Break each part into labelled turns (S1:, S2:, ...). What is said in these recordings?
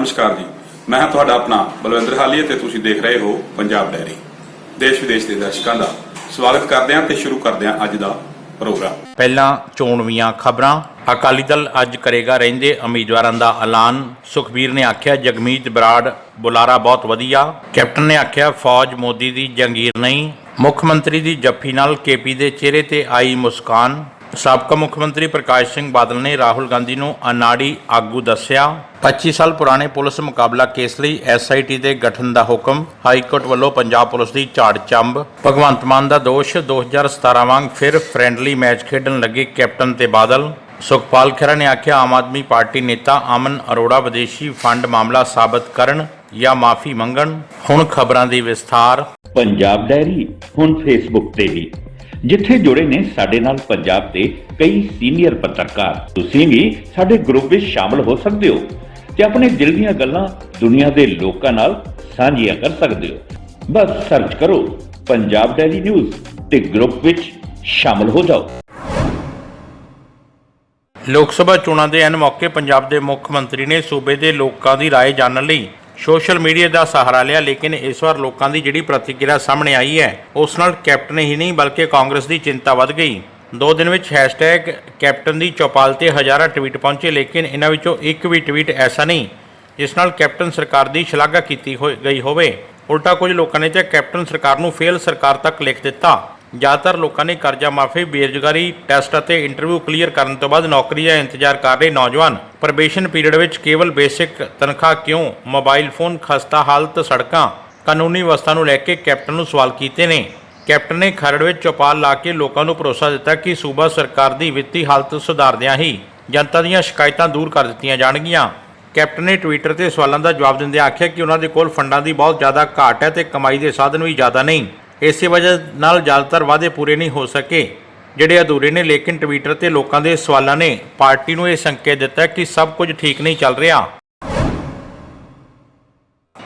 S1: ਨਮਸਕਾਰ ਜੀ। ਮੈਂ ਤੁਹਾਡਾ ਆਪਣਾ ਬਲਵਿੰਦਰ ਹਾਲੀਆ ਤੇ ਤੁਸੀਂ ਦੇਖ ਰਹੇ ਹੋ ਪੰਜਾਬ ਡੈਰੀ। ਦੇਸ਼ ਵਿਦੇਸ਼ ਦੇ ਦਰਸ਼ਕਾਂ ਦਾ ਸਵਾਗਤ ਕਰਦੇ ਹਾਂ ਤੇ ਸ਼ੁਰੂ ਕਰਦੇ ਹਾਂ ਅੱਜ ਦਾ ਪ੍ਰੋਗਰਾਮ।
S2: ਪਹਿਲਾਂ ਚੋਣਵੀਆਂ ਖਬਰਾਂ। ਅਕਾਲੀ ਦਲ ਅੱਜ ਕਰੇਗਾ ਰਹਿੰਦੇ ਉਮੀਦਵਾਰਾਂ ਦਾ ਐਲਾਨ। ਸੁਖਬੀਰ ਨੇ ਆਖਿਆ, ਜਗਮੀਤ ਬਰਾੜ, ਬੁਲਾਰਾ ਬਹੁਤ ਵਧੀਆ। ਕੈਪਟਨ ਨੇ ਆਖਿਆ, ਫੌਜ ਮੋਦੀ ਦੀ ਜੰਗੀਰ ਨਹੀਂ। ਮੁੱਖ ਮੰਤਰੀ ਦੀ ਜੱਫੀ ਨਾਲ ਕੇਪੀ ਦੇ ਚਿਹਰੇ ਤੇ ਆਈ ਮੁਸਕਾਨ। ਸਾਬਕਾ ਮੁੱਖ ਮੰਤਰੀ ਪ੍ਰਕਾਸ਼ ਸਿੰਘ ਬਾਦਲ ਨੇ ਰਾਹੁਲ ਗਾਂਧੀ ਨੂੰ ਅਨਾੜੀ ਆਗੂ ਦੱਸਿਆ। 25 ਸਾਲ ਪੁਰਾਣੇ ਪੁਲਿਸ ਮੁਕਾਬਲਾ ਕੇਸ ਲਈ ਐਸਆਈਟੀ ਦੇ ਗਠਨ ਦਾ ਹੁਕਮ, ਹਾਈ ਕੋਰਟ ਵੱਲੋਂ ਪੰਜਾਬ ਪੁਲਿਸ ਦੀ ਝਾੜ ਚੰਬ। ਭਗਵੰਤ ਮਾਨ ਦਾ ਦੋਸ਼ 2017 ਵਾਂਗ ਫਿਰ ਫ੍ਰੈਂਡਲੀ ਮੈਚ ਖੇਡਣ ਲੱਗੇ ਕੈਪਟਨ ਤੇ ਬਾਦਲ। ਸੁਖਪਾਲ ਖਹਿਰਾ ਨੇ ਆਖਿਆ, ਆਮ ਆਦਮੀ ਪਾਰਟੀ ਨੇਤਾ ਅਮਨ ਅਰੋੜਾ ਵਿਦੇਸ਼ੀ ਫੰਡ ਮਾਮਲਾ ਸਾਬਤ ਕਰਨ ਜਾਂ ਮਾਫੀ ਮੰਗਣ। ਹੁਣ ਖਬਰਾਂ ਦੀ ਵਿਸਥਾਰ।
S3: ਪੰਜਾਬ ਡੈਰੀ ਹੁਣ ਫੇਸਬੁੱਕ ਤੇ ਵੀ। ਜਿੱਥੇ ਜੁੜੇ ਨੇ ਸਾਡੇ ਨਾਲ ਪੰਜਾਬ ਦੇ ਕਈ ਸੀਨੀਅਰ ਪੱਤਰਕਾਰ। ਤੁਸੀਂ ਵੀ ਸਾਡੇ ਗਰੁੱਪ ਵਿੱਚ ਸ਼ਾਮਲ ਹੋ ਸਕਦੇ ਹੋ ਤੇ ਆਪਣੇ ਦਿਲ ਦੀਆਂ ਗੱਲਾਂ ਦੁਨੀਆ ਦੇ ਲੋਕਾਂ ਨਾਲ ਸਾਂਝੀਆਂ ਕਰ ਸਕਦੇ ਹੋ। ਬਸ ਸਰਚ ਕਰੋ ਪੰਜਾਬ ਡੈਲੀ ਨਿਊਜ਼ ਤੇ ਗਰੁੱਪ ਵਿੱਚ ਸ਼ਾਮਲ ਹੋ ਜਾਓ।
S2: ਲੋਕ ਸਭਾ ਚੋਣਾਂ ਦੇ ਐਨ ਮੌਕੇ ਪੰਜਾਬ ਦੇ ਮੁੱਖ ਮੰਤਰੀ ਨੇ ਸੂਬੇ ਦੇ ਲੋਕਾਂ ਦੀ ਰਾਏ ਜਾਣਨ ਲਈ ਸੋਸ਼ਲ ਮੀਡੀਆ ਦਾ ਸਹਾਰਾ ਲਿਆ, ਲੇਕਿਨ ਇਸ ਵਾਰ ਲੋਕਾਂ ਦੀ ਜਿਹੜੀ ਪ੍ਰਤੀਕਿਰਿਆ ਸਾਹਮਣੇ ਆਈ ਹੈ, ਉਸ ਨਾਲ ਕੈਪਟਨ ਹੀ ਨਹੀਂ, ਬਲਕਿ ਕਾਂਗਰਸ ਦੀ ਚਿੰਤਾ ਵੱਧ ਗਈ। ਦੋ ਦਿਨ ਵਿੱਚ ਹੈਸ਼ਟੈਗ ਕੈਪਟਨ ਦੀ ਚੌਪਾਲ ਤੇ ਹਜ਼ਾਰਾਂ ਟਵੀਟ ਪਹੁੰਚੇ, ਲੇਕਿਨ ਇਹਨਾਂ ਵਿੱਚੋਂ ਇੱਕ ਵੀ ਟਵੀਟ ਐਸਾ ਨਹੀਂ, ਜਿਸ ਨਾਲ ਕੈਪਟਨ ਸਰਕਾਰ ਦੀ ਸ਼ਲਾਘਾ ਕੀਤੀ ਹੋਈ ਗਈ ਹੋਵੇ। ਉਲਟਾ ਕੁਝ ਲੋਕਾਂ ਨੇ ਤਾਂ ਕੈਪਟਨ ਸਰਕਾਰ ਨੂੰ ਫੇਲ ਸਰਕਾਰ ਤੱਕ ਲਿਖ ਦਿੱਤਾ। ਜ਼ਿਆਦਾਤਰ ਲੋਕਾਂ ਨੇ ਕਰਜ਼ਾ ਮਾਫੀ, ਬੇਰੁਜ਼ਗਾਰੀ, ਟੈਸਟ ਅਤੇ ਇੰਟਰਵਿਊ ਕਲੀਅਰ ਕਰਨ ਤੋਂ ਬਾਅਦ ਨੌਕਰੀ ਦਾ ਇੰਤਜ਼ਾਰ ਕਰ ਰਹੇ ਨੌਜਵਾਨ। ਪ੍ਰਬੇਸ਼ਨ ਪੀਰੀਅਡ ਵਿੱਚ ਕੇਵਲ ਬੇਸਿਕ ਤਨਖਾਹ ਕਿਉਂ? ਮੋਬਾਈਲ ਫੋਨ, ਖਸਤਾ ਹਾਲਤ, ਸੜਕਾਂ, ਕਾਨੂੰਨੀ ਵਿਵਸਥਾ ਨੂੰ ਲੈ ਕੇ ਕੈਪਟਨ ਨੂੰ ਸਵਾਲ ਕੀਤੇ ਨੇ। ਕੈਪਟਨ ਨੇ ਖਰੜ ਵਿੱਚ ਚੌਪਾਲ ਲਾ ਕੇ ਲੋਕਾਂ ਨੂੰ ਭਰੋਸਾ ਦਿੱਤਾ ਕਿ ਸੂਬਾ ਸਰਕਾਰ ਦੀ ਵਿੱਤੀ ਹਾਲਤ ਸੁਧਾਰਦਿਆਂ ਹੀ ਜਨਤਾ ਦੀਆਂ ਸ਼ਿਕਾਇਤਾਂ ਦੂਰ ਕਰ ਦਿੱਤੀਆਂ ਜਾਣਗੀਆਂ। ਕੈਪਟਨ ਨੇ ਟਵਿੱਟਰ ਤੇ ਸਵਾਲਾਂ ਦਾ ਜਵਾਬ ਦਿੰਦਿਆਂ ਆਖਿਆ ਕਿ ਉਹਨਾਂ ਦੇ ਕੋਲ ਫੰਡਾਂ ਦੀ ਬਹੁਤ ਜ਼ਿਆਦਾ ਘਾਟ ਹੈ ਤੇ ਕਮਾਈ ਦੇ ਸਾਧਨ ਵੀ ਜ਼ਿਆਦਾ ਨਹੀਂ। ਇਸੇ ਵਜ੍ਹਾ ਨਾਲ ਜ਼ਿਆਦਾਤਰ ਵਾਅਦੇ ਪੂਰੇ ਨਹੀਂ ਹੋ ਸਕੇ। ਜਿਹੜੇ ਅਧੂਰੇ ਨੇ, ਲੇਕਿਨ ਟਵਿੱਟਰ ਤੇ ਲੋਕਾਂ ਦੇ ਸਵਾਲਾਂ ਨੇ, ਪਾਰਟੀ ਨੂੰ ਇਹ ਸੰਕੇਤ ਦਿੱਤਾ ਕਿ ਸਭ ਕੁਝ ਠੀਕ ਨਹੀਂ ਚੱਲ ਰਿਹਾ।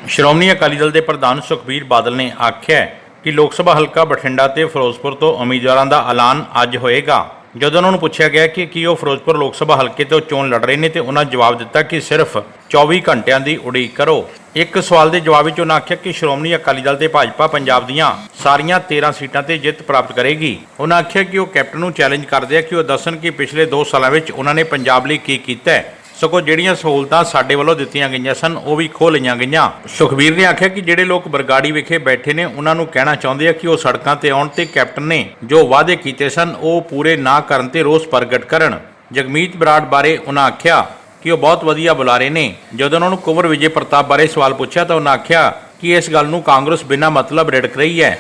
S2: ਸ਼੍ਰੋਮਣੀ ਅਕਾਲੀ ਦਲ ਦੇ ਪ੍ਰਧਾਨ ਸੁਖਬੀਰ ਬਾਦਲ ਨੇ ਆਖਿਆ ਕਿ ਲੋਕ ਸਭਾ ਹਲਕਾ ਬਠਿੰਡਾ ਤੇ ਫਿਰੋਜ਼ਪੁਰ ਤੋਂ ਉਮੀਦਵਾਰਾਂ ਦਾ ਐਲਾਨ ਅੱਜ ਹੋਏਗਾ। ਜਦੋਂ ਉਹਨਾਂ ਨੂੰ ਪੁੱਛਿਆ ਗਿਆ ਕਿ ਕੀ ਉਹ ਫਿਰੋਜ਼ਪੁਰ ਲੋਕ ਸਭਾ ਹਲਕੇ ਤੋਂ ਚੋਣ ਲੜ ਰਹੇ ਨੇ ਤੇ ਉਹਨਾਂ ਜਵਾਬ ਦਿੱਤਾ ਕਿ ਸਿਰਫ 24 ਘੰਟਿਆਂ ਦੀ ਉਡੀਕ ਕਰੋ। ਇੱਕ ਸਵਾਲ ਦੇ ਜਵਾਬ ਵਿੱਚ ਉਹਨਾਂ ਆਖਿਆ ਕਿ ਸ਼੍ਰੋਮਣੀ ਅਕਾਲੀ ਦਲ ਤੇ ਭਾਜਪਾ ਪੰਜਾਬ ਦੀਆਂ ਸਾਰੀਆਂ 13 ਸੀਟਾਂ ਤੇ ਜਿੱਤ ਪ੍ਰਾਪਤ ਕਰੇਗੀ। ਉਹਨਾਂ ਆਖਿਆ ਕਿ ਉਹ ਕੈਪਟਨ ਨੂੰ ਚੈਲੰਜ ਕਰਦੇ ਆ ਕਿ ਉਹ ਦੱਸਣ ਕਿ ਪਿਛਲੇ 2 ਸਾਲਾਂ ਵਿੱਚ ਉਹਨਾਂ ਨੇ ਪੰਜਾਬ ਲਈ ਕੀ ਕੀਤਾ ਹੈ। ਸਗੋਂ ਜਿਹੜੀਆਂ ਸਹੂਲਤਾਂ ਸਾਡੇ ਵੱਲੋਂ ਦਿੱਤੀਆਂ ਗਈਆਂ ਸਨ, ਉਹ ਵੀ ਖੋਹ ਲਈਆਂ ਗਈਆਂ। ਸੁਖਬੀਰ ਨੇ ਆਖਿਆ ਕਿ ਜਿਹੜੇ ਲੋਕ ਬਰਗਾੜੀ ਵਿਖੇ ਬੈਠੇ ਨੇ, ਉਹਨਾਂ ਨੂੰ ਕਹਿਣਾ ਚਾਹੁੰਦੇ ਆ ਕਿ ਉਹ ਸੜਕਾਂ ਤੇ ਆਉਣ ਤੇ ਕੈਪਟਨ ਨੇ ਜੋ ਵਾਅਦੇ ਕੀਤੇ ਸਨ, ਉਹ ਪੂਰੇ ਨਾ ਕਰਨ ਤੇ ਰੋਸ ਪ੍ਰਗਟ ਕਰਨ। ਜਗਮੀਤ ਬਰਾੜ ਬਾਰੇ ਉਹਨਾਂ ਆਖਿਆ ਕਿ ਉਹ ਬਹੁਤ ਵਧੀਆ ਬੁਲਾਰੇ ਨੇ। ਜਦੋਂ ਉਹਨਾਂ ਨੂੰ ਕੁਵਰ ਵਿਜੇ ਪ੍ਰਤਾਪ ਬਾਰੇ ਸਵਾਲ ਪੁੱਛਿਆ ਤਾਂ ਉਹਨਾਂ ਆਖਿਆ ਕਿ ਇਸ ਗੱਲ ਨੂੰ ਕਾਂਗਰਸ ਬਿਨਾਂ ਮਤਲਬ ਰਿੜਕ ਰਹੀ ਹੈ।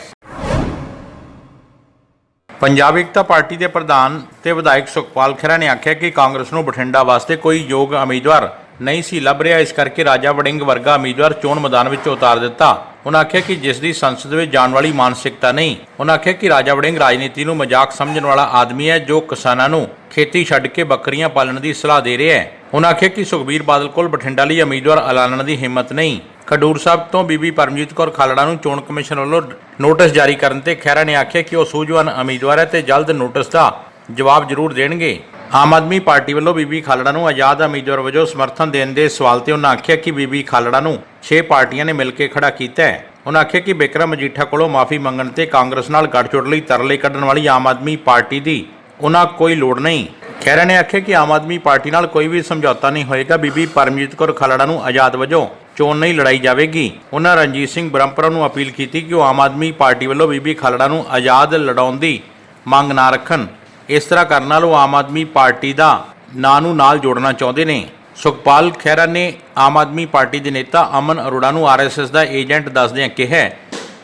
S2: ਪੰਜਾਬ ਏਕਤਾ ਪਾਰਟੀ ਦੇ ਪ੍ਰਧਾਨ ਤੇ ਵਿਧਾਇਕ ਸੁਖਪਾਲ ਖਹਿਰਾ ਨੇ ਆਖਿਆ ਕਿ ਕਾਂਗਰਸ ਨੂੰ ਬਠਿੰਡਾ ਵਾਸਤੇ ਕੋਈ ਯੋਗ ਉਮੀਦਵਾਰ ਨਹੀਂ ਸੀ ਲੱਭ ਰਿਹਾ। ਇਸ ਕਰਕੇ ਰਾਜਾ ਵੜਿੰਗ ਵਰਗਾ ਉਮੀਦਵਾਰ ਚੋਣ ਮੈਦਾਨ ਵਿੱਚ ਉਤਾਰ ਦਿੱਤਾ। ਉਹਨਾਂ ਆਖਿਆ ਕਿ ਜਿਸ ਦੀ ਸੰਸਦ ਵਿੱਚ ਜਾਣ ਵਾਲੀ ਮਾਨਸਿਕਤਾ ਨਹੀਂ ਉਹਨਾਂ ਆਖਿਆ ਕਿ ਰਾਜਾ ਵੜਿੰਗ ਰਾਜਨੀਤੀ ਨੂੰ ਮਜ਼ਾਕ ਸਮਝਣ ਵਾਲਾ ਆਦਮੀ ਹੈ ਜੋ ਕਿਸਾਨਾਂ ਨੂੰ ਖੇਤੀ ਛੱਡ ਕੇ ਬੱਕਰੀਆਂ ਪਾਲਣ ਦੀ ਸਲਾਹ ਦੇ ਰਿਹਾ ਹੈ। ਉਹਨਾਂ ਆਖਿਆ ਕਿ ਸੁਖਬੀਰ ਬਾਦਲ ਕੋਲ ਬਠਿੰਡਾ ਲਈ ਉਮੀਦਵਾਰ ਐਲਾਨਣ ਦੀ ਹਿੰਮਤ ਨਹੀਂ। ਖਡੂਰ ਸਾਹਿਬ ਤੋਂ ਬੀਬੀ ਪਰਮਜੀਤ ਕੌਰ ਖਾਲੜਾ ਨੂੰ ਚੋਣ ਕਮਿਸ਼ਨ ਵੱਲੋਂ ਨੋਟਿਸ ਜਾਰੀ ਕਰਨ ਤੇ ਖਹਿਰਾ ਨੇ ਆਖਿਆ ਕਿ ਉਹ ਸੂਝਵਾਨ ਉਮੀਦਵਾਰ ਹੈ ਤੇ ਜਲਦ ਨੋਟਿਸ ਦਾ ਜਵਾਬ ਜ਼ਰੂਰ ਦੇਣਗੇ। ਆਮ ਆਦਮੀ ਪਾਰਟੀ ਵੱਲੋਂ ਬੀਬੀ ਖਾਲੜਾ ਨੂੰ ਆਜ਼ਾਦ ਉਮੀਦਵਾਰ ਵਜੋਂ ਸਮਰਥਨ ਦੇਣ ਦੇ ਸਵਾਲ ਤੇ ਉਹਨਾਂ ਆਖਿਆ ਕਿ ਬੀਬੀ ਖਾਲੜਾ ਨੂੰ 6 ਪਾਰਟੀਆਂ ਨੇ ਮਿਲ ਕੇ ਖੜਾ ਕੀਤਾ ਹੈ। ਉਹਨਾਂ ਆਖਿਆ ਕਿ ਬਿਕਰਮ ਮਜੀਠਾ ਕੋਲੋਂ ਮਾਫੀ ਮੰਗਣ ਤੇ ਕਾਂਗਰਸ ਨਾਲ ਗੱਠਜੋੜ ਲਈ ਤਰਲੇ ਕੱਢਣ ਵਾਲੀ ਆਮ ਆਦਮੀ ਪਾਰਟੀ ਦੀ ਉਹਨਾਂ ਕੋਈ ਲੋੜ ਨਹੀਂ। ਖਹਿਰਾ ਨੇ ਆਖਿਆ ਕਿ ਆਮ ਆਦਮੀ ਪਾਰਟੀ ਨਾਲ ਕੋਈ ਵੀ ਸਮਝੌਤਾ ਨਹੀਂ ਹੋਏਗਾ। ਬੀਬੀ ਪਰਮਜੀਤ ਕੌਰ ਖਾਲੜਾ ਨੂੰ ਆਜ਼ਾਦ ਵਜੋਂ ਚੋਣ ਨਹੀਂ ਲੜਾਈ ਜਾਵੇਗੀ। ਉਹਨਾਂ ਰਣਜੀਤ ਸਿੰਘ ਬ੍ਰਹਮਪੁਰਾ ਨੂੰ ਅਪੀਲ ਕੀਤੀ ਕਿ ਉਹ ਆਮ ਆਦਮੀ ਪਾਰਟੀ ਵੱਲੋਂ ਬੀਬੀ ਖਾਲੜਾ ਨੂੰ ਆਜ਼ਾਦ ਲੜਾਉਣ ਦੀ ਮੰਗ ਨਾ ਰੱਖਣ। ਇਸ ਤਰ੍ਹਾਂ ਕਰਨ ਨਾਲ ਉਹ ਆਮ ਆਦਮੀ ਪਾਰਟੀ ਦਾ ਨਾਂ ਨੂੰ ਨਾਲ ਜੋੜਨਾ ਚਾਹੁੰਦੇ ਨੇ। ਸੁਖਪਾਲ ਖਹਿਰਾ ਨੇ ਆਮ ਆਦਮੀ ਪਾਰਟੀ ਦੇ ਨੇਤਾ ਅਮਨ ਅਰੋੜਾ ਨੂੰ ਆਰਐਸਐਸ ਦਾ ਏਜੰਟ ਦੱਸਦਿਆਂ ਕਿਹਾ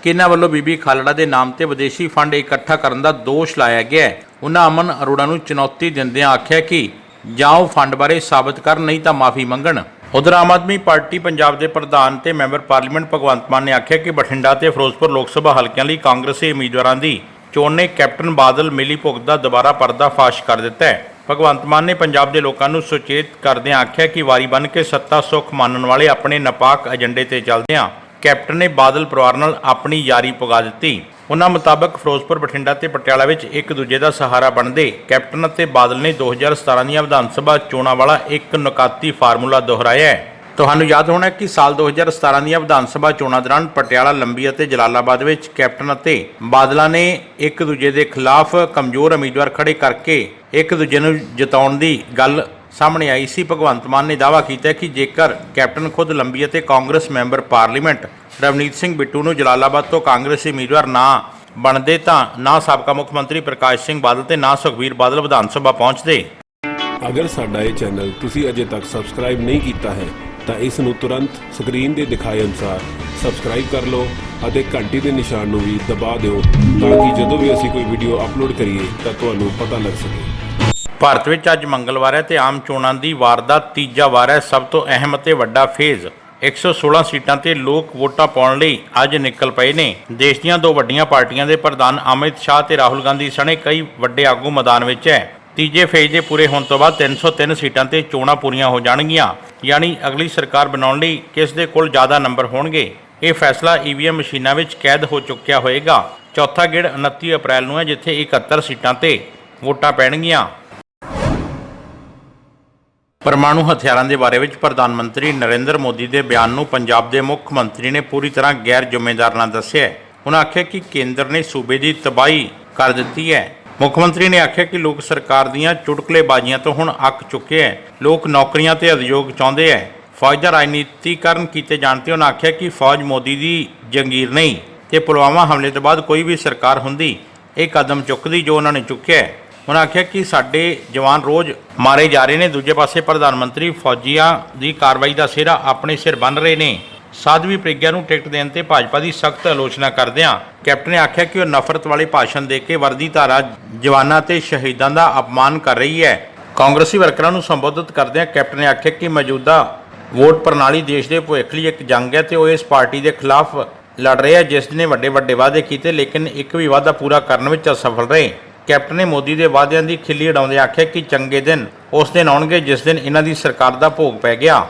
S2: ਕਿ ਇਹਨਾਂ ਵੱਲੋਂ ਬੀਬੀ ਖਾਲੜਾ ਦੇ ਨਾਮ ਤੇ ਵਿਦੇਸ਼ੀ ਫੰਡ ਇਕੱਠਾ ਕਰਨ ਦਾ ਦੋਸ਼ ਲਾਇਆ ਗਿਆ ਹੈ। ਉਹਨਾਂ ਅਮਨ ਅਰੋੜਾ ਨੂੰ ਚੁਣੌਤੀ ਦਿੰਦਿਆਂ ਆਖਿਆ ਕਿ ਜਾਂ ਉਹ ਫੰਡ ਬਾਰੇ ਸਾਬਤ ਕਰਨ, ਨਹੀਂ ਤਾਂ ਮਾਫੀ ਮੰਗਣ। ਉਧਰ ਆਮ ਆਦਮੀ ਪਾਰਟੀ ਪੰਜਾਬ ਦੇ ਪ੍ਰਧਾਨ ਤੇ ਮੈਂਬਰ ਪਾਰਲੀਮੈਂਟ ਭਗਵੰਤ ਮਾਨ ਨੇ ਆਖਿਆ ਕਿ ਬਠਿੰਡਾ ਤੇ ਫਿਰੋਜ਼ਪੁਰ ਲੋਕ ਸਭਾ ਹਲਕਿਆਂ ਲਈ ਕਾਂਗਰਸੀ ਉਮੀਦਵਾਰਾਂ ਦੀ ਚੋਣ ਨੇ ਕੈਪਟਨ ਬਾਦਲ ਮਿਲੀ ਭੁਗਤ ਦਾ ਦੁਬਾਰਾ ਪਰਦਾ ਫਾਸ਼ ਕਰ ਦਿੱਤਾ ਹੈ। ਭਗਵੰਤ ਮਾਨ ਨੇ ਪੰਜਾਬ ਦੇ ਲੋਕਾਂ ਨੂੰ ਸੁਚੇਤ ਕਰਦਿਆਂ ਆਖਿਆ ਕਿ ਵਾਰੀ ਬਣ ਕੇ ਸੱਤਾ ਸੁੱਖ ਮੰਨਣ ਵਾਲੇ ਆਪਣੇ ਨਪਾਕ ਏਜੰਡੇ ਤੇ ਚੱਲਦਿਆਂ ਕੈਪਟਨ ਨੇ ਬਾਦਲ ਪਰਿਵਾਰ ਨਾਲ ਆਪਣੀ ਯਾਰੀ ਪੁਗਾ ਦਿੱਤੀ। ਉਹਨਾਂ ਮੁਤਾਬਕ ਫਿਰੋਜ਼ਪੁਰ, ਬਠਿੰਡਾ ਤੇ ਪਟਿਆਲਾ ਵਿੱਚ ਇੱਕ ਦੂਜੇ ਦਾ ਸਹਾਰਾ ਬਣਦੇ ਕੈਪਟਨ ਅਤੇ ਬਾਦਲ ਨੇ 2017 ਦੀਆਂ ਵਿਧਾਨ ਸਭਾ ਚੋਣਾਂ ਵਾਲਾ ਇੱਕ ਨੁਕਾਤੀ ਫਾਰਮੂਲਾ ਦੁਹਰਾਇਆ ਹੈ। ਤੁਹਾਨੂੰ ਯਾਦ ਹੋਣਾ ਕਿ ਸਾਲ 2017 ਦੀਆਂ ਵਿਧਾਨ ਸਭਾ ਚੋਣਾਂ ਦੌਰਾਨ ਪਟਿਆਲਾ, ਲੰਬੀ ਅਤੇ ਜਲਾਲਾਬਾਦ ਵਿੱਚ ਕੈਪਟਨ ਅਤੇ ਬਾਦਲਾਂ ਨੇ ਇੱਕ ਦੂਜੇ ਦੇ ਖਿਲਾਫ ਕਮਜ਼ੋਰ ਉਮੀਦਵਾਰ ਖੜੇ ਕਰਕੇ ਇੱਕ ਦੂਜੇ ਨੂੰ ਜਿਤਾਉਣ ਦੀ ਗੱਲ ਸਾਹਮਣੇ ਆਈ ਸੀ। ਭਗਵੰਤ ਮਾਨ ਨੇ ਦਾਅਵਾ ਕੀਤਾ ਕਿ ਜੇਕਰ ਕੈਪਟਨ ਖੁਦ ਲੰਬੀ ਅਤੇ ਕਾਂਗਰਸ ਮੈਂਬਰ ਪਾਰਲੀਮੈਂਟ ਰਵਨੀਤ ਸਿੰਘ ਬਿੱਟੂ ਨੂੰ ਜਲਾਲਾਬਾਦ ਤੋਂ ਕਾਂਗਰਸੀ ਉਮੀਦਵਾਰ ਨਾ ਬਣਦੇ ਤਾਂ ਨਾ ਸਾਬਕਾ ਮੁੱਖ ਮੰਤਰੀ ਪ੍ਰਕਾਸ਼ ਸਿੰਘ ਬਾਦਲ ਤੇ ਨਾ ਸੁਖਬੀਰ ਬਾਦਲ ਵਿਧਾਨ ਸਭਾ ਪਹੁੰਚਦੇ।
S4: ਅਗਰ ਸਾਡਾ ਇਹ ਚੈਨਲ ਤੁਸੀਂ ਅਜੇ ਤੱਕ ਸਬਸਕ੍ਰਾਈਬ ਨਹੀਂ ਕੀਤਾ ਹੈ ਤਾਂ ਇਸ ਨੂੰ ਤੁਰੰਤ ਸਕਰੀਨ ਦੇ ਦਿਖਾਏ ਅਨੁਸਾਰ ਸਬਸਕ੍ਰਾਈਬ ਕਰ ਲਓ ਅਤੇ ਘੰਟੀ ਦੇ ਨਿਸ਼ਾਨ ਨੂੰ ਵੀ ਦਬਾ ਦਿਓ ਤਾਂ ਕਿ ਜਦੋਂ ਵੀ ਅਸੀਂ ਕੋਈ ਵੀਡੀਓ ਅਪਲੋਡ ਕਰੀਏ ਤਾਂ ਤੁਹਾਨੂੰ ਪਤਾ ਲੱਗ ਸਕੇ।
S2: ਭਾਰਤ ਵਿੱਚ ਅੱਜ ਮੰਗਲਵਾਰ ਹੈ ਤੇ ਆਮ ਚੋਣਾਂ ਦੀ ਵਾਰ ਦਾ ਤੀਜਾ ਵਾਰ ਹੈ। ਸਭ ਤੋਂ ਅਹਿਮ ਅਤੇ ਵੱਡਾ ਫੇਜ਼ 116 ਸੀਟਾਂ ਤੇ ਲੋਕ ਵੋਟਾਂ ਪਾਉਣ ਲਈ ਅੱਜ ਨਿਕਲ ਪਏ ਨੇ। ਦੇਸ਼ ਦੀਆਂ ਦੋ ਵੱਡੀਆਂ ਪਾਰਟੀਆਂ ਦੇ ਪ੍ਰਧਾਨ ਅਮਿਤ ਸ਼ਾਹ ਤੇ ਰਾਹੁਲ ਗਾਂਧੀ ਸਣੇ ਕਈ ਵੱਡੇ ਆਗੂ ਮੈਦਾਨ ਵਿੱਚ ਹੈ ਤੀਜੇ ਫੇਜ਼ ਦੇ ਪੂਰੇ ਹੋਣ ਤੋਂ ਬਾਅਦ 303 ਸੀਟਾਂ ਤੇ ਚੋਣਾਂ ਪੂਰੀਆਂ ਹੋ ਜਾਣਗੀਆਂ। ਯਾਨੀ ਅਗਲੀ ਸਰਕਾਰ ਬਣਾਉਣ ਲਈ ਕਿਸ ਦੇ ਕੋਲ ਜ਼ਿਆਦਾ ਨੰਬਰ ਹੋਣਗੇ, ਇਹ ਫੈਸਲਾ ਈਵੀਐਮ ਮਸ਼ੀਨਾਂ ਵਿੱਚ ਕੈਦ ਹੋ ਚੁੱਕਿਆ ਹੋਏਗਾ। ਚੌਥਾ ਗੇੜ 29 ਅਪ੍ਰੈਲ ਨੂੰ ਹੈ ਜਿੱਥੇ 71 ਸੀਟਾਂ ਤੇ ਵੋਟਾਂ ਪੈਣਗੀਆਂ। ਪਰਮਾਣੂ ਹਥਿਆਰਾਂ ਦੇ ਬਾਰੇ ਵਿੱਚ ਪ੍ਰਧਾਨ ਮੰਤਰੀ ਨਰਿੰਦਰ ਮੋਦੀ ਦੇ ਬਿਆਨ ਨੂੰ ਪੰਜਾਬ ਦੇ ਮੁੱਖ ਮੰਤਰੀ ਨੇ ਪੂਰੀ ਤਰ੍ਹਾਂ ਗੈਰ ਜ਼ਿੰਮੇਦਾਰ ਨਾ ਦੱਸਿਆ ਹੈ। ਉਨ੍ਹਾਂ ਆਖਿਆ ਕਿ ਕੇਂਦਰ ਨੇ ਸੂਬੇ ਦੀ ਤਬਾਹੀ ਕਰ ਦਿੱਤੀ ਹੈ। ਮੁੱਖ ਮੰਤਰੀ ਨੇ ਆਖਿਆ ਕਿ ਲੋਕ ਸਰਕਾਰ ਦੀਆਂ ਚੁਟਕਲੇਬਾਜ਼ੀਆਂ ਤੋਂ ਹੁਣ ਅੱਕ ਚੁੱਕੇ ਹੈ। ਲੋਕ ਨੌਕਰੀਆਂ ਤੇ ਉਦਯੋਗ ਚਾਹੁੰਦੇ ਹੈ। ਫੌਜ ਦਾ ਰਾਜਨੀਤੀਕਰਨ ਕੀਤੇ ਜਾਣ ਤੇ ਉਹਨਾਂ ਆਖਿਆ ਕਿ ਫੌਜ ਮੋਦੀ ਦੀ ਜੰਗੀਰ ਨਹੀਂ ਤੇ ਪੁਲਵਾਮਾ ਹਮਲੇ ਤੋਂ ਬਾਅਦ ਕੋਈ ਵੀ ਸਰਕਾਰ ਹੁੰਦੀ, ਇਹ ਕਦਮ ਚੁੱਕਦੀ ਜੋ ਉਹਨਾਂ ਨੇ ਚੁੱਕਿਆ ਹੈ। ਉਹਨਾਂ ਆਖਿਆ ਕਿ ਸਾਡੇ ਜਵਾਨ ਰੋਜ਼ ਮਾਰੇ ਜਾ ਰਹੇ ਨੇ। ਦੂਜੇ ਪਾਸੇ ਪ੍ਰਧਾਨ ਮੰਤਰੀ ਫੌਜੀਆਂ ਦੀ ਕਾਰਵਾਈ ਦਾ ਸਿਹਰਾ ਆਪਣੇ ਸਿਰ ਬੰਨ ਰਹੇ ਨੇ। ਸਾਧਵੀ ਪ੍ਰਗਿਆ ਨੂੰ ਟਿਕਟ ਦੇਣ ਤੇ ਭਾਜਪਾ ਦੀ ਸਖਤ ਆਲੋਚਨਾ ਕਰਦਿਆਂ ਕੈਪਟਨ ਨੇ ਆਖਿਆ ਕਿ ਉਹ ਨਫ਼ਰਤ ਵਾਲੇ ਭਾਸ਼ਣ ਦੇ ਕੇ ਵਰਦੀ ਧਾਰਾ ਜਵਾਨਾਂ ਤੇ ਸ਼ਹੀਦਾਂ ਦਾ ਅਪਮਾਨ ਕਰ ਰਹੀ ਹੈ। ਕਾਂਗਰਸੀ ਵਰਕਰਾਂ ਨੂੰ ਸੰਬੋਧਿਤ ਕਰਦਿਆਂ ਕੈਪਟਨ ਨੇ ਆਖਿਆ ਕਿ ਮੌਜੂਦਾ ਵੋਟ ਪ੍ਰਣਾਲੀ ਦੇਸ਼ ਦੇ ਭਵਿੱਖ ਲਈ ਇੱਕ ਜੰਗ ਹੈ ਤੇ ਉਹ ਇਸ ਪਾਰਟੀ ਦੇ ਖਿਲਾਫ ਲੜ ਰਹੇ ਹੈ, ਜਿਸ ਨੇ ਵੱਡੇ ਵੱਡੇ ਵਾਅਦੇ ਕੀਤੇ ਲੇਕਿਨ ਇੱਕ ਵੀ ਵਾਅਦਾ ਪੂਰਾ ਕਰਨ ਵਿੱਚ ਅਸਫਲ ਰਹੇ। ਕੈਪਟਨ ਨੇ ਮੋਦੀ ਦੇ ਵਾਅਦਿਆਂ ਦੀ ਖਿੱਲੀ ਉਡਾਉਂਦੇ ਆਖਿਆ ਕਿ ਚੰਗੇ ਦਿਨ ਉਸ ਦਿਨ ਆਉਣਗੇ, ਜਿਸ ਦਿਨ ਇਹਨਾਂ ਦੀ ਸਰਕਾਰ ਦਾ ਭੋਗ ਪੈ ਗਿਆ।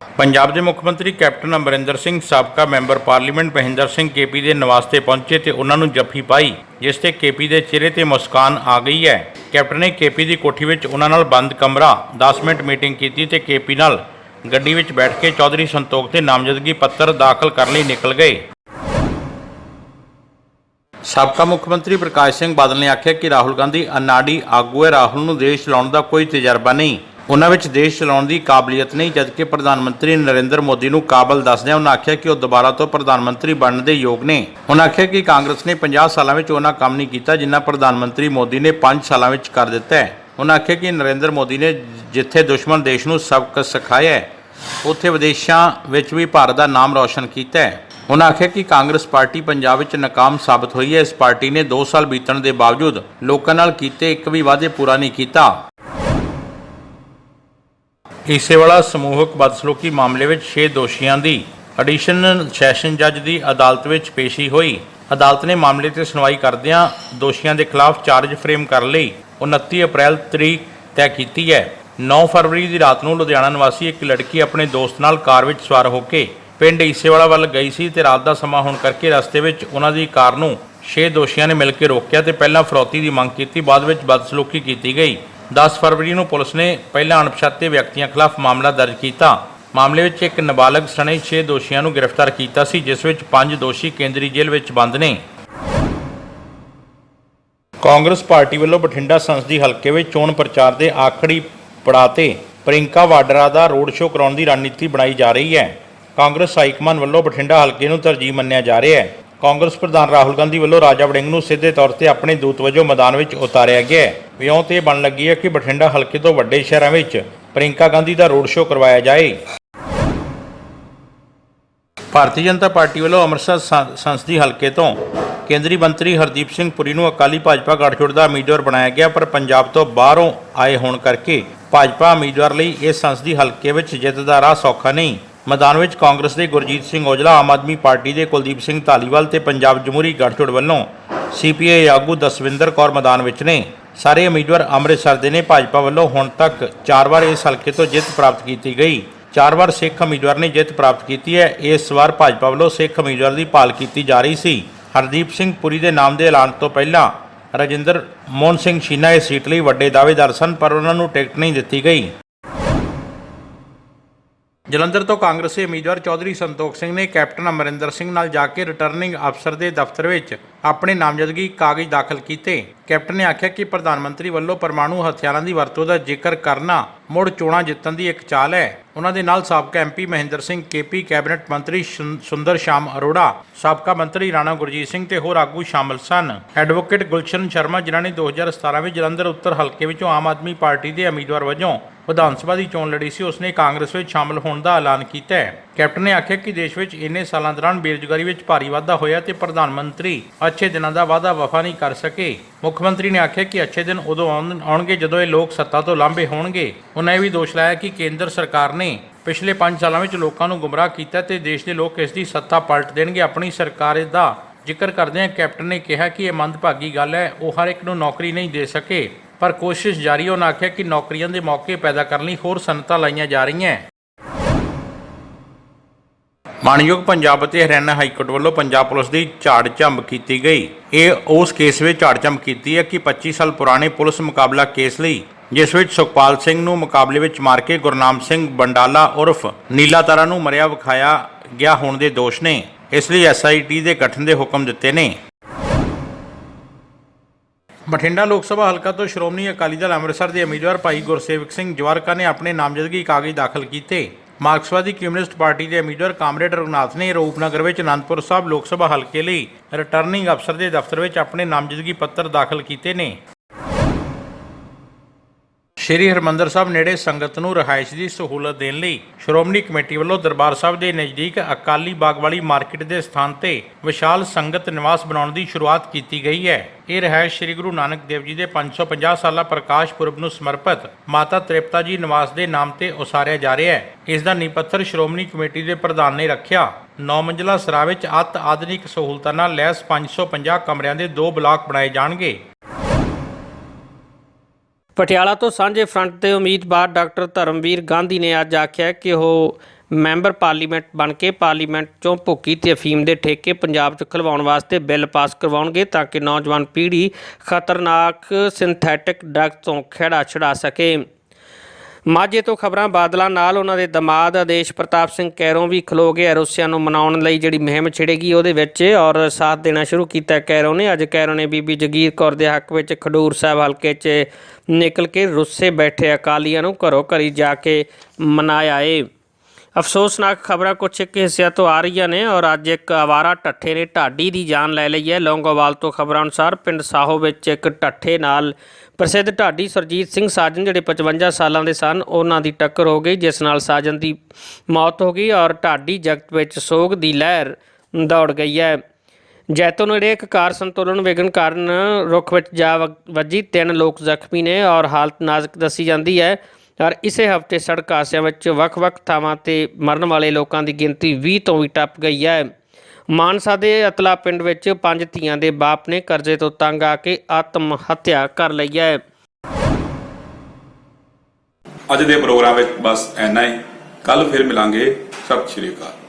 S2: ਪੰਜਾਬ ਦੇ ਮੁੱਖ ਮੰਤਰੀ ਕੈਪਟਨ ਅਮਰਿੰਦਰ ਸਿੰਘ, ਸਾਬਕਾ ਮੈਂਬਰ ਪਾਰਲੀਮੈਂਟ ਮਹਿੰਦਰ ਸਿੰਘ ਕੇਪੀ ਦੇ ਨਿਵਾਸ ਤੇ ਪਹੁੰਚੇ ਤੇ ਉਹਨਾਂ ਨੂੰ ਜੱਫੀ ਪਾਈ, ਜਿਸ ਤੇ ਕੇਪੀ ਦੇ ਚਿਹਰੇ ਤੇ ਮੁਸਕਾਨ ਆ ਗਈ ਹੈ। ਕੈਪਟਨ ਨੇ ਕੇਪੀ ਦੀ ਕੋਠੀ ਵਿੱਚ ਉਹਨਾਂ ਨਾਲ ਬੰਦ ਕਮਰਾ 10 ਮਿੰਟ ਮੀਟਿੰਗ ਕੀਤੀ ਤੇ ਕੇਪੀ ਨਾਲ ਗੱਡੀ ਵਿੱਚ ਬੈਠ ਕੇ ਚੌਧਰੀ ਸੰਤੋਖ ਤੇ ਨਾਮਜ਼ਦਗੀ ਪੱਤਰ ਦਾਖਲ ਕਰਨ ਲਈ ਨਿਕਲ ਗਏ। ਸਾਬਕਾ ਮੁੱਖ ਮੰਤਰੀ ਪ੍ਰਕਾਸ਼ ਸਿੰਘ ਬਾਦਲ ਨੇ ਆਖਿਆ ਕਿ ਰਾਹੁਲ ਗਾਂਧੀ, ਅਨਾੜੀ ਆਗੂ ਹੈ ਰਾਹੁਲ ਨੂੰ ਦੇਸ਼ ਚਲਾਉਣ ਦਾ ਕੋਈ ਤਜਰਬਾ ਨਹੀਂ। ਉਹਨਾਂ ਵਿੱਚ ਦੇਸ਼ ਚਲਾਉਣ ਦੀ ਕਾਬਲੀਅਤ ਨਹੀਂ, ਜਦਕਿ ਪ੍ਰਧਾਨ ਮੰਤਰੀ ਨਰਿੰਦਰ ਮੋਦੀ ਨੂੰ ਕਾਬਲ ਦੱਸਦਿਆਂ ਉਹਨਾਂ ਆਖਿਆ ਕਿ ਉਹ ਦੁਬਾਰਾ ਤੋਂ ਪ੍ਰਧਾਨ ਮੰਤਰੀ ਬਣਨ ਦੇ ਯੋਗ ਨੇ। ਉਹਨਾਂ ਆਖਿਆ ਕਿ ਕਾਂਗਰਸ ਨੇ 50 ਸਾਲਾਂ ਵਿੱਚ ਉਹਨਾਂ ਕੰਮ ਨਹੀਂ ਕੀਤਾ ਜਿੰਨਾ ਪ੍ਰਧਾਨ ਮੰਤਰੀ ਮੋਦੀ ਨੇ 5 ਸਾਲਾਂ ਵਿੱਚ ਕਰ ਦਿੱਤਾ ਹੈ। ਉਹਨਾਂ ਆਖਿਆ ਕਿ ਨਰਿੰਦਰ ਮੋਦੀ ਨੇ ਜਿੱਥੇ ਦੁਸ਼ਮਣ ਦੇਸ਼ ਨੂੰ ਸਬਕ ਸਿਖਾਇਆ ਉੱਥੇ ਵਿਦੇਸ਼ਾਂ ਵਿੱਚ ਵੀ ਭਾਰਤ ਦਾ ਨਾਮ ਰੌਸ਼ਨ ਕੀਤਾ ਹੈ। ਉਹਨਾਂ ਆਖਿਆ ਕਿ ਕਾਂਗਰਸ ਪਾਰਟੀ ਪੰਜਾਬ ਵਿੱਚ ਨਾਕਾਮ ਸਾਬਤ ਹੋਈ ਹੈ। ਇਸ ਪਾਰਟੀ ਨੇ 2 ਸਾਲ ਬੀਤਣ ਦੇ ਬਾਵਜੂਦ ਲੋਕਾਂ ਨਾਲ ਕੀਤੇ ਇੱਕ ਵੀ ਵਾਅਦੇ ਪੂਰਾ ਨਹੀਂ ਕੀਤਾ। ਇਸੇ ਵਾਲਾ ਸਮੂਹਕ ਬਦਸਲੂਕੀ ਮਾਮਲੇ ਵਿੱਚ 6 ਦੋਸ਼ੀਆਂ ਦੀ ਐਡੀਸ਼ਨਲ ਸੈਸ਼ਨ ਜੱਜ ਦੀ ਅਦਾਲਤ ਵਿੱਚ ਪੇਸ਼ੀ ਹੋਈ। ਅਦਾਲਤ ਨੇ ਮਾਮਲੇ ਤੇ ਸੁਣਵਾਈ ਕਰਦਿਆਂ ਦੋਸ਼ੀਆਂ ਦੇ ਖਿਲਾਫ ਚਾਰਜ ਫਰੇਮ ਕਰਨ ਲਈ 29 ਅਪ੍ਰੈਲ ਤਰੀਕ ਤੈਅ ਕੀਤੀ ਹੈ। 9 ਫਰਵਰੀ ਦੀ ਰਾਤ ਨੂੰ ਲੁਧਿਆਣਾ ਨਿਵਾਸੀ ਇੱਕ ਲੜਕੀ ਆਪਣੇ ਦੋਸਤ ਨਾਲ ਕਾਰ ਵਿੱਚ ਸਵਾਰ ਹੋ ਕੇ ਪਿੰਡ ਈਸੇਵਾਲਾ ਵੱਲ ਗਈ ਸੀ ਤੇ ਰਾਤ ਦਾ ਸਮਾਂ ਹੋਣ ਕਰਕੇ ਰਸਤੇ ਵਿੱਚ ਉਹਨਾਂ ਦੀ ਕਾਰ ਨੂੰ ਛੇ ਦੋਸ਼ੀਆਂ ਨੇ ਮਿਲ ਕੇ ਰੋਕਿਆ ਤੇ ਪਹਿਲਾਂ ਫਰੌਤੀ ਦੀ ਮੰਗ ਕੀਤੀ, ਬਾਅਦ ਵਿੱਚ ਬਦਸਲੂਕੀ ਕੀਤੀ ਗਈ। 10 ਫਰਵਰੀ ਨੂੰ ਪੁਲਿਸ ਨੇ ਪਹਿਲਾਂ ਅਣਪਛਾਤੇ ਵਿਅਕਤੀਆਂ ਖਿਲਾਫ ਮਾਮਲਾ ਦਰਜ ਕੀਤਾ। ਮਾਮਲੇ ਵਿੱਚ ਇੱਕ ਨਾਬਾਲਗ ਸਣੇ 6 ਦੋਸ਼ੀਆਂ ਨੂੰ ਗ੍ਰਿਫਤਾਰ ਕੀਤਾ ਸੀ, ਜਿਸ ਵਿੱਚ 5 ਦੋਸ਼ੀ ਕੇਂਦਰੀ ਜੇਲ੍ਹ ਵਿੱਚ ਬੰਦ ਨੇ। ਕਾਂਗਰਸ ਪਾਰਟੀ ਵੱਲੋਂ ਬਠਿੰਡਾ ਸੰਸਦੀ ਹਲਕੇ ਵਿੱਚ ਚੋਣ ਪ੍ਰਚਾਰ ਦੇ ਆਖਰੀ ਪੜਾਅ ਤੇ ਪ੍ਰਿੰਕਾ ਵਾਡਰਾ ਦਾ ਰੋਡ ਸ਼ੋਅ ਕਰਾਉਣ ਦੀ ਰਣਨੀਤੀ ਬਣਾਈ ਜਾ ਰਹੀ ਹੈ। ਕਾਂਗਰਸ ਹਾਈਕਮਾਨ ਵੱਲੋਂ ਬਠਿੰਡਾ ਹਲਕੇ ਨੂੰ ਤਰਜੀਹ ਮੰਨਿਆ ਜਾ ਰਿਹਾ ਹੈ। ਕਾਂਗਰਸ ਪ੍ਰਧਾਨ ਰਾਹੁਲ ਗਾਂਧੀ ਵੱਲੋਂ ਰਾਜਾ ਵੜਿੰਗ ਨੂੰ ਸਿੱਧੇ ਤੌਰ ਤੇ ਆਪਣੇ ਦੂਤ ਵਜੋਂ ਮੈਦਾਨ ਵਿੱਚ ਉਤਾਰਿਆ ਗਿਆ ਹੈ। ਵਿਉਂ ਤੇ ਬਣ ਲੱਗੀ ਹੈ ਕਿ ਬਠਿੰਡਾ ਹਲਕੇ ਤੋਂ ਵੱਡੇ ਸ਼ਹਿਰਾਂ ਵਿੱਚ ਪ੍ਰਿੰਕਾ ਗਾਂਧੀ ਦਾ ਰੋਡ ਸ਼ੋਅ ਕਰਵਾਇਆ ਜਾਏ। ਭਾਰਤੀ ਜਨਤਾ ਪਾਰਟੀ ਵੱਲੋਂ ਅੰਮ੍ਰਿਤਸਰ ਸੰਸਦੀ ਹਲਕੇ ਤੋਂ ਕੇਂਦਰੀ ਮੰਤਰੀ ਹਰਦੀਪ ਸਿੰਘ ਪੁਰੀ ਨੂੰ ਅਕਾਲੀ ਭਾਜਪਾ ਗੱਠਜੋੜ ਦਾ ਉਮੀਦਵਾਰ ਬਣਾਇਆ ਗਿਆ, ਪਰ ਪੰਜਾਬ ਤੋਂ ਬਾਹਰੋਂ ਆਏ ਹੋਣ ਕਰਕੇ ਭਾਜਪਾ ਉਮੀਦਵਾਰ ਲਈ ਇਸ ਸੰਸਦੀ ਹਲਕੇ ਵਿੱਚ ਜਿੱਤ ਦਾ ਰਾਹ ਸੌਖਾ ਨਹੀਂ। ਮੈਦਾਨ ਵਿੱਚ ਕਾਂਗਰਸ ਦੇ ਗੁਰਜੀਤ ਸਿੰਘ ਔਜਲਾ, ਆਮ ਆਦਮੀ ਪਾਰਟੀ ਦੇ ਕੁਲਦੀਪ ਸਿੰਘ ਧਾਲੀਵਾਲ ਤੇ ਪੰਜਾਬ ਜਮਹੂਰੀ ਗਠਜੋੜ ਵੱਲੋਂ ਸੀਪੀਆਈ ਆਗੂ ਦਸਵਿੰਦਰ ਕੌਰ ਮੈਦਾਨ ਵਿੱਚ ਨੇ। ਸਾਰੇ ਉਮੀਦਵਾਰ ਅੰਮ੍ਰਿਤਸਰ ਦੇ ਨੇ। ਭਾਜਪਾ ਵੱਲੋਂ ਹੁਣ ਤੱਕ ਚਾਰ ਵਾਰ ਇਸ ਹਲਕੇ ਤੋਂ ਜਿੱਤ ਪ੍ਰਾਪਤ ਕੀਤੀ ਗਈ। ਚਾਰ ਵਾਰ ਸਿੱਖ ਉਮੀਦਵਾਰ ਨੇ ਜਿੱਤ ਪ੍ਰਾਪਤ ਕੀਤੀ ਹੈ। ਇਸ ਵਾਰ ਭਾਜਪਾ ਵੱਲੋਂ ਸਿੱਖ ਉਮੀਦਵਾਰ ਦੀ ਭਾਲ ਕੀਤੀ ਜਾ ਰਹੀ ਸੀ। ਹਰਦੀਪ ਸਿੰਘ ਪੁਰੀ ਦੇ ਨਾਮ ਦੇ ਐਲਾਨ ਤੋਂ ਪਹਿਲਾਂ ਰਜਿੰਦਰ ਮੋਹਨ ਸਿੰਘ ਸ਼ੀਨਾ ਇਸ ਸੀਟ ਲਈ ਵੱਡੇ ਦਾਅਵੇਦਾਰ ਸਨ, ਪਰ ਉਹਨਾਂ ਨੂੰ ਟਿਕਟ ਨਹੀਂ ਦਿੱਤੀ ਗਈ। ਜਲੰਧਰ ਤੋਂ ਕਾਂਗਰਸੀ ਉਮੀਦਵਾਰ ਚੌਧਰੀ ਸੰਤੋਖ ਸਿੰਘ ਨੇ ਕੈਪਟਨ ਅਮਰਿੰਦਰ ਸਿੰਘ ਨਾਲ ਜਾ ਕੇ ਰਿਟਰਨਿੰਗ ਅਫਸਰ ਦੇ ਦਫ਼ਤਰ ਵਿੱਚ ਆਪਣੇ ਨਾਮਜ਼ਦਗੀ ਕਾਗਜ਼ ਦਾਖਲ ਕੀਤੇ। ਕੈਪਟਨ ਨੇ ਆਖਿਆ ਕਿ ਪ੍ਰਧਾਨ ਮੰਤਰੀ ਵੱਲੋਂ ਪਰਮਾਣੂ ਹਥਿਆਰਾਂ ਦੀ ਵਰਤੋਂ ਦਾ ਜ਼ਿਕਰ ਕਰਨਾ ਮੁੜ ਚੋਣਾਂ ਜਿੱਤਣ ਦੀ ਇੱਕ ਚਾਲ ਹੈ। ਉਹਨਾਂ ਦੇ ਨਾਲ ਸਾਬਕਾ ਐਮਪੀ ਮਹਿੰਦਰ ਸਿੰਘ ਕੇਪੀ ਕੈਬਨਿਟ ਮੰਤਰੀ ਸੁੰ- ਸੁੰਦਰ ਸ਼ਾਮ ਅਰੋੜਾ, ਸਾਬਕਾ ਮੰਤਰੀ ਰਾਣਾ ਗੁਰਜੀਤ ਸਿੰਘ ਤੇ ਹੋਰ ਆਗੂ ਸ਼ਾਮਲ ਸਨ। ਐਡਵੋਕੇਟ ਗੁਲਸ਼ਨ ਸ਼ਰਮਾ, ਜਿਨ੍ਹਾਂ ਨੇ 2017 ਵਿੱਚ ਜਲੰਧਰ ਉੱਤਰ ਹਲਕੇ ਵਿੱਚੋਂ ਆਮ ਆਦਮੀ ਪਾਰਟੀ ਦੇ ਉਮੀਦਵਾਰ ਵਜੋਂ ਵਿਧਾਨ ਸਭਾ ਦੀ ਚੋਣ ਲੜੀ ਸੀ ਉਸਨੇ ਕਾਂਗਰਸ ਵਿੱਚ ਸ਼ਾਮਲ ਹੋਣ ਦਾ ਐਲਾਨ ਕੀਤਾ ਹੈ। ਕੈਪਟਨ ਨੇ ਆਖਿਆ ਕਿ ਦੇਸ਼ ਵਿੱਚ ਇੰਨੇ ਸਾਲਾਂ ਦੌਰਾਨ ਬੇਰੁਜ਼ਗਾਰੀ ਵਿੱਚ ਭਾਰੀ ਵਾਧਾ ਹੋਇਆ ਤੇ ਪ੍ਰਧਾਨ ਮੰਤਰੀ ਅੱਛੇ ਦਿਨਾਂ ਦਾ ਵਾਅਦਾ ਵਫਾ ਨਹੀਂ ਕਰ ਸਕੇ। ਮੁੱਖ ਮੰਤਰੀ ਨੇ ਆਖਿਆ ਕਿ ਅੱਛੇ ਦਿਨ ਉਦੋਂ ਆਉਣ- ਆਉਣਗੇ ਜਦੋਂ ਇਹ ਲੋਕ ਸੱਤਾ ਤੋਂ ਲਾਂਭੇ ਹੋਣਗੇ। ਉਹਨਾਂ ਇਹ ਵੀ ਦੋਸ਼ ਲਾਇਆ ਕਿ ਕੇਂਦਰ ਸਰਕਾਰ ਨੇ ਪਿਛਲੇ 5 ਸਾਲਾਂ ਵਿੱਚ ਲੋਕਾਂ ਨੂੰ ਗੁੰਮਰਾਹ ਕੀਤਾ ਤੇ ਦੇਸ਼ ਦੇ ਲੋਕ ਇਸ ਦੀ ਸੱਤਾ ਪਲਟ ਦੇਣਗੇ। ਆਪਣੀ ਸਰਕਾਰ ਦਾ ਜ਼ਿਕਰ ਕਰਦਿਆਂ ਕੈਪਟਨ ਨੇ ਕਿਹਾ ਕਿ ਇਹ ਮੰਦਭਾਗੀ ਗੱਲ ਹੈ, ਉਹ ਹਰ ਇੱਕ ਨੂੰ ਨੌਕਰੀ ਨਹੀਂ ਦੇ ਸਕੇ। ਪਰ ਕੋਸ਼ਿਸ਼ ਜਾਰੀ ਉਹਨਾਂ ਆਖਿਆ ਕਿ ਨੌਕਰੀਆਂ ਦੇ ਮੌਕੇ ਪੈਦਾ ਕਰਨ ਲਈ ਹੋਰ ਸਨਅਤਾਂ ਲਾਈਆਂ ਜਾ ਰਹੀਆਂ। ਮਾਨਯੋਗ ਪੰਜਾਬ ਅਤੇ ਹਰਿਆਣਾ ਹਾਈ ਕੋਰਟ ਵੱਲੋਂ ਪੰਜਾਬ ਪੁਲਿਸ ਦੀ ਝਾੜ ਝੰਬ ਕੀਤੀ ਗਈ। ਇਹ ਉਸ ਕੇਸ ਵਿੱਚ ਝਾੜ ਝੰਬ ਕੀਤੀ ਹੈ ਕਿ 25 ਸਾਲ ਪੁਰਾਣੇ ਪੁਲਿਸ ਮੁਕਾਬਲਾ ਕੇਸ ਲਈ, ਜਿਸ ਵਿੱਚ ਸੁਖਪਾਲ ਸਿੰਘ ਨੂੰ ਮੁਕਾਬਲੇ ਵਿੱਚ ਮਾਰ ਕੇ ਗੁਰਨਾਮ ਸਿੰਘ ਬੰਡਾਲਾ ਉਰਫ ਨੀਲਾ ਤਾਰਾ ਨੂੰ ਮਰਿਆ ਵਿਖਾਇਆ ਗਿਆ ਹੋਣ ਦੇ ਦੋਸ਼ ਨੇ। ਇਸ ਲਈ ਐਸਆਈਟੀ ਦੇ ਗਠਨ ਦੇ ਹੁਕਮ ਦਿੱਤੇ ਨੇ। ਬਠਿੰਡਾ ਲੋਕ ਸਭਾ ਹਲਕਾ ਤੋਂ ਸ਼੍ਰੋਮਣੀ ਅਕਾਲੀ ਦਲ ਅੰਮ੍ਰਿਤਸਰ ਦੇ ਉਮੀਦਵਾਰ ਭਾਈ ਗੁਰਸੇਵਕ ਸਿੰਘ ਜਵਾਰਕਾ ਨੇ ਆਪਣੇ ਨਾਮਜ਼ਦਗੀ ਕਾਗਜ਼ ਦਾਖਲ ਕੀਤੇ। ਮਾਰਕਸਵਾਦੀ ਕਮਿਊਨਿਸਟ ਪਾਰਟੀ ਦੇ ਉਮੀਦਵਾਰ ਕਾਮਰੇਡ ਰਘੁਨਾਥ ਨੇ ਰੂਪਨਗਰ ਵਿੱਚ ਅਨੰਦਪੁਰ ਸਾਹਿਬ ਲੋਕ ਸਭਾ ਹਲਕੇ ਲਈ ਰਿਟਰਨਿੰਗ ਅਫਸਰ ਦੇ ਦਫ਼ਤਰ ਵਿੱਚ ਆਪਣੇ ਨਾਮਜ਼ਦਗੀ ਪੱਤਰ ਦਾਖਲ ਕੀਤੇ ਨੇ। ਸ਼੍ਰੀ ਹਰਮੰਦਰ ਸਾਹਿਬ ਨੇੜੇ ਸੰਗਤ ਨੂੰ ਰਿਹਾਇਸ਼ ਦੀ ਸਹੂਲਤ ਦੇਣ ਲਈ ਸ਼੍ਰੋਮਣੀ ਕਮੇਟੀ ਵੱਲੋਂ ਦਰਬਾਰ ਸਾਹਿਬ ਦੇ ਨਜ਼ਦੀਕ ਅਕਾਲੀ ਬਾਗ ਵਾਲੀ ਮਾਰਕੀਟ ਦੇ ਸਥਾਨ ਤੇ ਵਿਸ਼ਾਲ ਸੰਗਤ ਨਿਵਾਸ ਬਣਾਉਣ ਦੀ ਸ਼ੁਰੂਆਤ ਕੀਤੀ ਗਈ ਹੈ। ਇਹ ਰਿਹਾਇਸ਼ ਸ਼੍ਰੀ ਗੁਰੂ ਨਾਨਕ ਦੇਵ ਜੀ ਦੇ 550 ਸਾਲਾ ਪ੍ਰਕਾਸ਼ ਪੁਰਬ ਨੂੰ ਸਮਰਪਿਤ ਮਾਤਾ ਤ੍ਰਿਪਤਾ ਜੀ ਨਿਵਾਸ ਦੇ ਨਾਮ ਤੇ ਉਸਾਰਿਆ ਜਾ ਰਿਹਾ ਹੈ। ਇਸ ਦਾ ਨੀਂਹ ਪੱਥਰ ਸ਼੍ਰੋਮਣੀ ਕਮੇਟੀ ਦੇ ਪ੍ਰਧਾਨ ਨੇ ਰੱਖਿਆ। ਨੌ ਮੰਜ਼ਲਾ ਸਰਾ ਵਿੱਚ ਅਤ ਆਧੁਨਿਕ ਸਹੂਲਤਾਂ ਨਾਲ ਲੈਸ 550 ਕਮਰਿਆਂ ਦੇ ਦੋ ਬਲਾਕ ਬਣਾਏ ਜਾਣਗੇ।
S5: ਪਟਿਆਲਾ ਤੋਂ ਸਾਂਝੇ ਫਰੰਟ ਦੇ ਉਮੀਦਵਾਰ ਡਾਕਟਰ ਧਰਮਵੀਰ ਗਾਂਧੀ ਨੇ ਅੱਜ ਆਖਿਆ ਕਿ ਉਹ ਮੈਂਬਰ ਪਾਰਲੀਮੈਂਟ ਬਣ ਕੇ ਪਾਰਲੀਮੈਂਟ ਚੋਂ ਭੁੱਕੀ ਤੇ ਅਫੀਮ ਦੇ ਠੇਕੇ ਪੰਜਾਬ 'ਚ ਖਲਵਾਉਣ ਵਾਸਤੇ ਬਿੱਲ ਪਾਸ ਕਰਵਾਉਣਗੇ ਤਾਂ ਕਿ ਨੌਜਵਾਨ ਪੀੜ੍ਹੀ ਖਤਰਨਾਕ ਸਿੰਥੈਟਿਕ ਡਰੱਗ ਤੋਂ ਖੇੜਾ ਛੁਡਾ ਸਕੇ। ਮਾਝੇ ਤੋਂ ਖਬਰਾਂ ਬਾਦਲਾਂ ਨਾਲ ਉਹਨਾਂ ਦੇ ਦਮਾਦ ਆਦੇਸ਼ ਪ੍ਰਤਾਪ ਸਿੰਘ ਕੈਰੋਂ ਵੀ ਖਲੋ ਗਏ ਰੂਸੀਆ ਨੂੰ ਮਨਾਉਣ ਲਈ ਜਿਹੜੀ ਮੁਹਿੰਮ ਛਿੜੇਗੀ ਉਹਦੇ ਵਿੱਚ ਔਰ ਸਾਥ ਦੇਣਾ ਸ਼ੁਰੂ ਕੀਤਾ ਕੈਰੋਂ ਨੇ। ਅੱਜ ਕੈਰੋਂ ਨੇ ਬੀਬੀ ਜਗੀਰ ਕੌਰ ਦੇ ਹੱਕ ਵਿੱਚ ਖਡੂਰ ਸਾਹਿਬ ਹਲਕੇ 'ਚ ਨਿਕਲ ਕੇ ਰੁੱਸੇ ਬੈਠੇ ਅਕਾਲੀਆਂ ਨੂੰ ਘਰੋਂ ਘਰੀ ਜਾ ਕੇ ਮਨਾਇਆ ਏ। ਅਫਸੋਸਨਾਕ ਖਬਰਾਂ ਕੁਝ ਇੱਕ ਹਿੱਸਿਆਂ ਤੋਂ ਆ ਰਹੀਆਂ ਨੇ ਔਰ ਅੱਜ ਇੱਕ ਆਵਾਰਾ ਟੱਠੇ ਨੇ ਢਾਡੀ ਦੀ ਜਾਨ ਲੈ ਲਈ ਹੈ। ਲੌਂਗੋਵਾਲ ਤੋਂ ਖਬਰਾਂ ਅਨੁਸਾਰ ਪਿੰਡ ਸਾਹੋ ਵਿੱਚ ਇੱਕ ਟੱਠੇ ਨਾਲ ਪ੍ਰਸਿੱਧ ਢਾਡੀ ਸਰਜੀਤ ਸਿੰਘ ਸਾਜਨ ਜਿਹੜੇ 55 ਸਾਲਾਂ ਦੇ ਸਨ, ਉਹਨਾਂ ਦੀ ਟੱਕਰ ਹੋ ਗਈ, ਜਿਸ ਨਾਲ ਸਾਜਨ ਦੀ ਮੌਤ ਹੋ ਗਈ ਔਰ ਢਾਡੀ ਜਗਤ ਵਿੱਚ ਸੋਗ ਦੀ ਲਹਿਰ ਦੌੜ ਗਈ ਹੈ। ਜੈਤੋ ਨੇੜੇ ਇੱਕ ਕਾਰ ਸੰਤੁਲਨ ਵਿਗਨ ਕਾਰਨ ਰੁੱਖ ਵਿੱਚ ਜਾ ਵ- ਵੱਜੀ, ਤਿੰਨ ਲੋਕ ਜ਼ਖਮੀ ਨੇ ਔਰ ਹਾਲਤ ਨਾਜ਼ੁਕ ਦੱਸੀ ਜਾਂਦੀ ਹੈ। ਔਰ ਇਸੇ ਹਫ਼ਤੇ ਸੜਕ ਹਾਦਸਿਆਂ ਵਿੱਚ ਵੱਖ-ਵੱਖ ਥਾਵਾਂ ਤੇ ਮਰਨ ਵਾਲੇ ਲੋਕਾਂ ਦੀ ਗਿਣਤੀ 20 ਤੋਂ ਵੀ ਟੱਪ ਗਈ ਹੈ। ਮਾਨਸਾ ਦੇ ਅਤਲਾ ਪਿੰਡ ਵਿੱਚ ਪੰਜ ਧੀਆਂ ਦੇ ਬਾਪ ਨੇ ਕਰਜ਼ੇ ਤੋਂ ਤੰਗ ਆ ਕੇ ਆਤਮ ਹੱਤਿਆ ਕਰ ਲਈ ਹੈ।
S1: ਅੱਜ ਦੇ ਪ੍ਰੋਗਰਾਮ ਵਿੱਚ ਬਸ ਇੰਨਾ ਹੀ। ਕੱਲ ਫਿਰ ਮਿਲਾਂਗੇ। ਸਤਿ ਸ਼੍ਰੀ ਅਕਾਲ।